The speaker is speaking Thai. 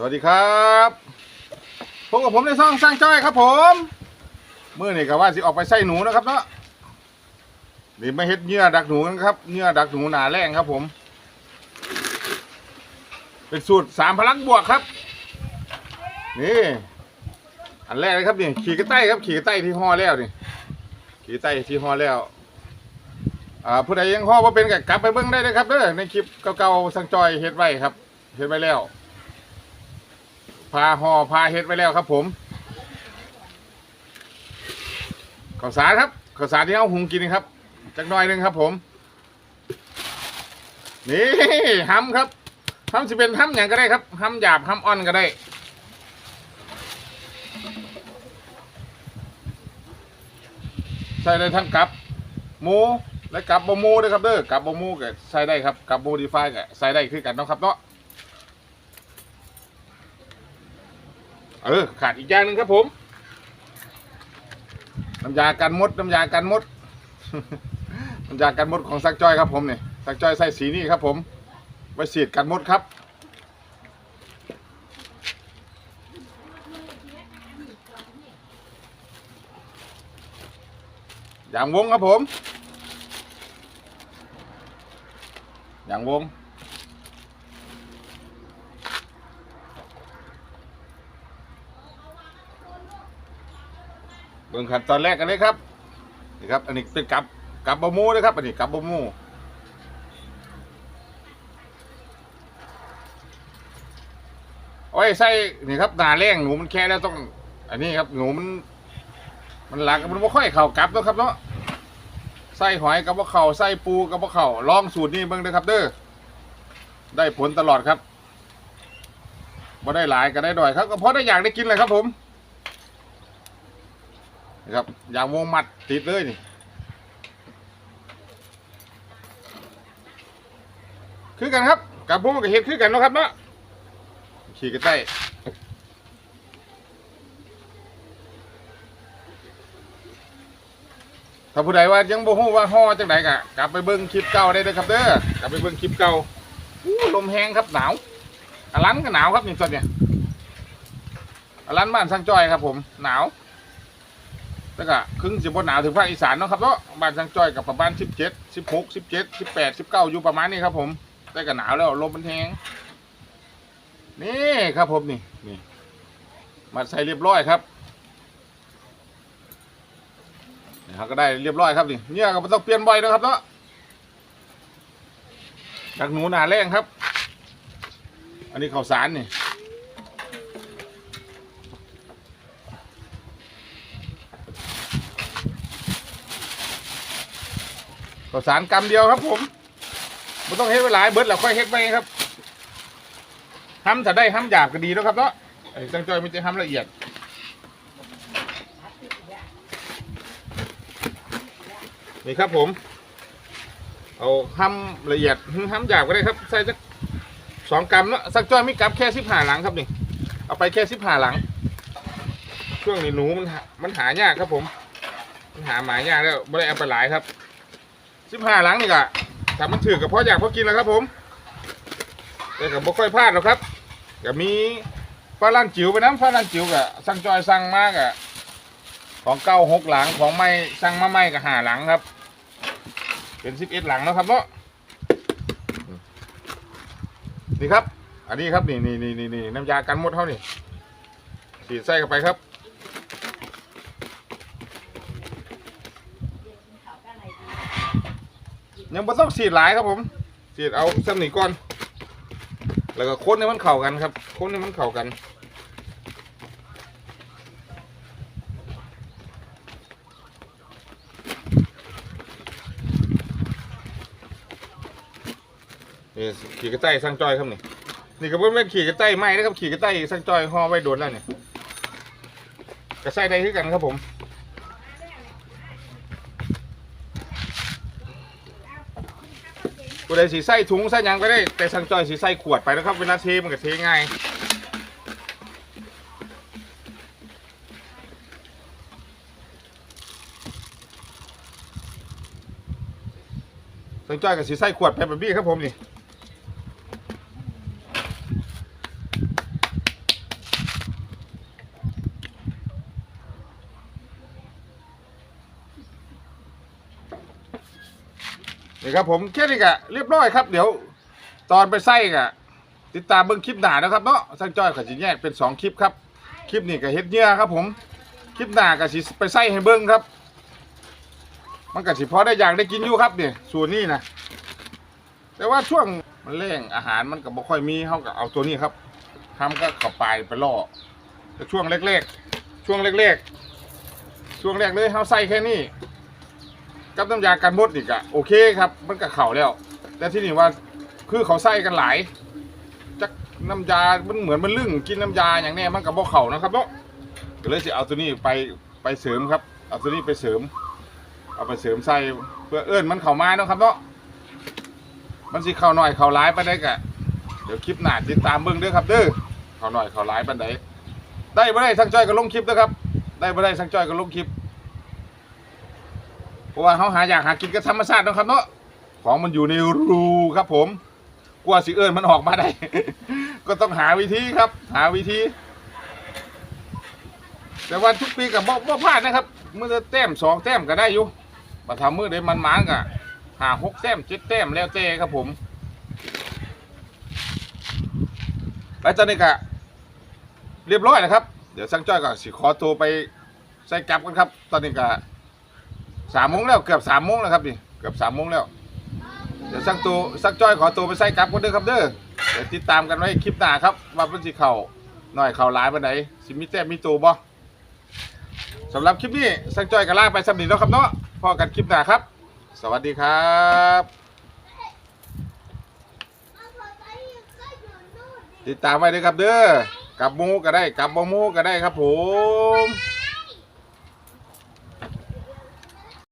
สวัสดีครับพบกับผมในช่องสร้างจ้อยครับผมเมื่อนี่ก็ว่าสิออกไปใส่หนูนะครับเนาะนี่มาเฮ็ดเหยื่อดักหนูกันครับเหยื่อดักหนูหนาแรงครับผม เป็นสูตรสามพลังบวกครับ นี่อันแรกเลยครับนี่ขี่กระไต้ครับขี่กระไต้ที่ห่อแล้วนี่ขี่กระไต้ที่ห่อแล้วอ่าผู้ใดยังห่อว่าเป็นก็กลับไปเบิ่งได้เลยครับเด้อในคลิปเก่าๆสังจอยเฮ็ดไว้ครับเฮ็ดไว้แล้ว พาห่อพาเฮ็ดไว้แล้วครับ ผมข้าวสารครับข้าวสารที่เอาหุงกินครับจักหน่อยหนึ่งครับ ผม นี่ห้ำครับห้ำสิเป็นห้ำอย่างก็ได้ครับห้ำหยาบห้ำอ่อนก็ได้ใส่ได้ทั้งกับหมูและกับบะหมูด้วยครับเด้อกับบะหมูก็ใส่ได้ครับกับโมดิฟายก็ใส่ได้คือกันเนาะครับเนาะ เออขาดอีกอย่างหนึ่งครับผมน้ำยากันมดน้ำยากันมดน้ำยากันมดของสักจ้อยครับผมเนี่ยสักจ้อยใส่สีนี่ครับผมไว้ฉีดกันมดครับอย่างวงครับผม อย่างวง เบิ่งขั้นตอนแรกกันเลยครับนี่ครับ อันนี้เป็นกับกับบะมูนะครับ อันนี้กับบะมูโอ้ยใส่นี่ครับหนาแรงหนูมันแค่แล้วต้อง อันนี้ครับหนูมัน มันหลักมันไม่ค่อยเข่ากับแล้วครับเนาะไส้หอยกับว่าเขาไส้ปูกับว่าเขาลองสูตรนี้เบิ่งเด้อครับ เด้อได้ผลตลอดครับบ่ได้หลายก็ได้ดอยครับก็เพราะได้อยากได้กินเลยครับผม นี่ครับอย่างวงมัดติดเลยนี่คือกันครับกับผมกับเห็ดคือกันนะครับเนาะขี่กันใต้ถ้าผู้ใดว่ายังบ่ฮู้ว่าห่อจังไดก็กลับไปเบิ่งคลิปเก่าได้เด้อครับเด้อกลับไปเบิ่งคลิปเก่าอู้ลมแห้งครับหนาวอารันก็หนาวครับนี่ส่วนเนี่ยอารันบ้านสังจอยครับผมหนาว แล้วก็ครึ่งสิบหนาวถึงภาคอีสานเนาะครับเนาะบ้านสังจอยกับประมาณ17 16 17 18 19อยู่ประมาณนี้ครับ ผมแต่ก็หนาวแล้วลมมันแห้งนี่ครับผมนี่นี่มาใส่เรียบร้อยครับนะครับก็ได้เรียบร้อยครับนี่เนี่ยก็ต้องเปลี่ยนบ่อยนะครับเนาะดักหนูหนาแรงครับ อันนี้ข้าวสารนี่ ข้าวสารกำเดียวครับผมไม่ต้องเฮ็ดไว้หลายเบิดแล้วค่อยเฮ็ดไปครับห้ำถ้าได้ห้ำหยาบก็ดีแล้วครับเนาะไอ้จังจอยมันจะห้ำละเอียดนี่ครับผม เอาห้ำละเอียดห้ำหยาบก็ได้ครับใส่สักสองกรัมเนาะสักจอยไม่กลับแค่สิบห้าหลังครับนี่ เอาไปแค่สิบห้าหลัง ช่วงนี้หนูมันมันหายากครับผม มันหาหมายากแล้วไม่ได้เอาไปหลายครับ สิบห้าหลังนี่ก็ถ้ามันถือกับพ่ออยากพ่อกินแล้วครับผมแต่กับบ่ค่อยพลาดหรอกครับก็มีฝรั่งจิ๋วไปน้ำฝรั่งจิ๋วกับสั่งจอยสั่งมากอะของเก้าหกหลังของไม่สั่งมาไม่กับหาหลังครับ เป็นสิบเอ็ดหลังแล้วครับเนาะนี่ครับ อันนี้ครับนี่นี่นี่นี่นี่น้ำยากันมดเท่านี่ฉีดใส่เข้าไปครับ ยังไม่ต้องฉีดหลายครับผมฉีดเอาสักหนีก่อน แล้วก็ค้นให้มันเข้ากันครับค้นให้มันเข้ากันนี่ขี่กระต่ายสร้างจอยครับนี่นี่ก็เพิ่งเป็นขี่กระต่ายใหม่นะครับขี่กระต่ายสร้างจอยห่อไว้โดนแล้วเนี่ยกระใส่ได้คือกันครับผม กูได้สีใส่ถุงใส่หยังก็ได้ แต่สังจอยสีใส่ขวดไปนะครับ เวลาเทมันก็เทง่ายสังจอยกับสีใส่ขวดไปแบบนี้ครับผมนี่ นี่ครับผมแค่นี้ก็เรียบร้อยครับ เดี๋ยว ตอนไปไส้ก็ติดตามเบิ่งคลิปหน้านะครับเนาะสังจ้อยก็สิแยกเป็นสองคลิปครับ คลิปนี้ก็เฮ็ดเหยื่อครับ ผมคลิปหน้าก็สิไปไส้ให้เบิ่งครับ มันก็สิพอได้อย่างได้กินอยู่ครับเนี่ยส่วนนี้นะแต่ว่าช่วงมันแรงอาหารมันก็บ่ค่อยมีเฮาก็เอาตัวนี้ครับทำก็ข้าไปไปล่อแต่ช่วงแรกๆช่วงแรกๆช่วงแรกเลยเฮาใส่แค่นี้ กับน้ำยากันมดอีกอะโอเคครับมันก็เข่าแล้ว แต่ที่นี่ว่าคือเขาใส่กันหลายจักน้ำยา มันเหมือนมันลึ่งกินน้ำยาอย่างแนี้มันกับบ่เข่านะครับเนาะก็เลยจะเอาตัวนี้ไปไปเสริมครับ เอาตัวนี้ไปเสริม เอาไปเสริมใส่เพื่อเอื้อนมันเข่ามาเนาะครับเนาะมันสิเข่าหน่อยเข่าร้ายไปได้กะเดี๋ยวคลิปหน้าติดตามเบิ่งเด้อครับเด้อเข่าหน่อยเข่าร้ายปันใดได้บ่ได้ทั้งจ้อยก็ลงคลิปนะครับ ได้บ่ได้ทั้งจ้อยก็ลงคลิป ราะว่าเขาหาอยากหากินกับธรรมชาติเนะครับเนาะของมันอยู่ในรูครับผมกลัวสิเอิญมันออกมาได้ ก็ต้องหาวิธีครับ หาวิธี แต่ว่าทุกปีกับบ่บ่พลาดนะครับเมื่อละแต้มสองแต้มก็ได้อยู่มาทำมือได้มันมันๆกะหาหกแต้มเจ็ดแต้มแล้วแต่ครับผมแล้วตอนนี้ก็เรียบร้อยนะครับ เดี๋ยวสังจ้อยก็สิขอตัวไปใส่กลับกันครับ ตอนนี้ก็ สามโมงแล้วเกือบสามโมงแล้วครับนี่เกือบสามโมงแล้ว เดี๋ยวสักตัวสักจ้อยขอตัวไปใส่กลับกันเด้อครับเด้อเดี๋ยวติดตามกันไว้คลิปหน้าครับ ว่าเป็นสิเข่าหน่อยเข่าหลายปานไหนสิมีแต้มมีตัวบ่สำหรับคลิปนี้สักจ้อยก็ลากไปสำนีแล้วครับเนาะพอกันคลิปหน้าครับ สวัสดีครับติดตามไว้ด้วยครับเด้อกับมูก็ได้กับบ่มูก็ได้ครับผม